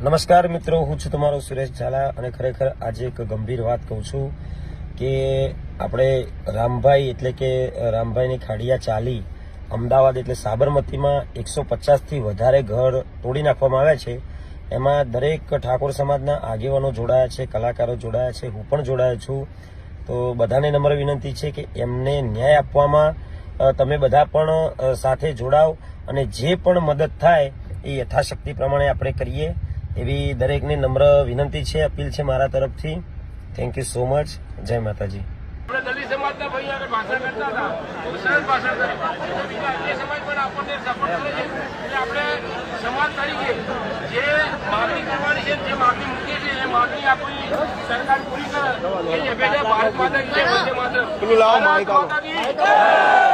નમસ્કાર મિત્રો, હું છું તમારો સુરેશ ઝાલા અને ખરેખર આજે એક ગંભીર વાત કહું છું કે આપણે રામભાઈ એટલે કે રામભાઈની ખાડિયા ચાલી અમદાવાદ એટલે સાબરમતીમાં એકસો પચાસથી વધારે ઘર તોડી નાખવામાં આવ્યા છે. એમાં દરેક ઠાકોર સમાજના આગેવાનો જોડાયા છે, કલાકારો જોડાયા છે, હું પણ જોડાયો છું. તો બધાને નમ્ર વિનંતી છે કે એમને ન્યાય આપવામાં તમે બધા પણ સાથે જોડાવ અને જે પણ મદદ થાય એ યથાશક્તિ પ્રમાણે આપણે કરીએ. એવી દરેકને નમ્ર વિનંતી છે અપીલ છે મારા તરફથી. થેન્ક યુ સો મચ જય માતાજી. આપણે દલિત સમાજના ભાઈ આગળ ભાષણ કરતા હતા. બહુ સરસ ભાષણ કર્યું તો બીજા અન્ય સમાજ પણ આપણને સપોર્ટ કરે છે. એટલે આપણે સમાજ તરીકે જે માગણી કરવાની છે જે માગણી મૂકી છે એ માગણી આપણી સરકાર પૂરી કરે. એ જ ભારત માતા કી જય. વંદે માતરમ. ભારત માતા કી જય.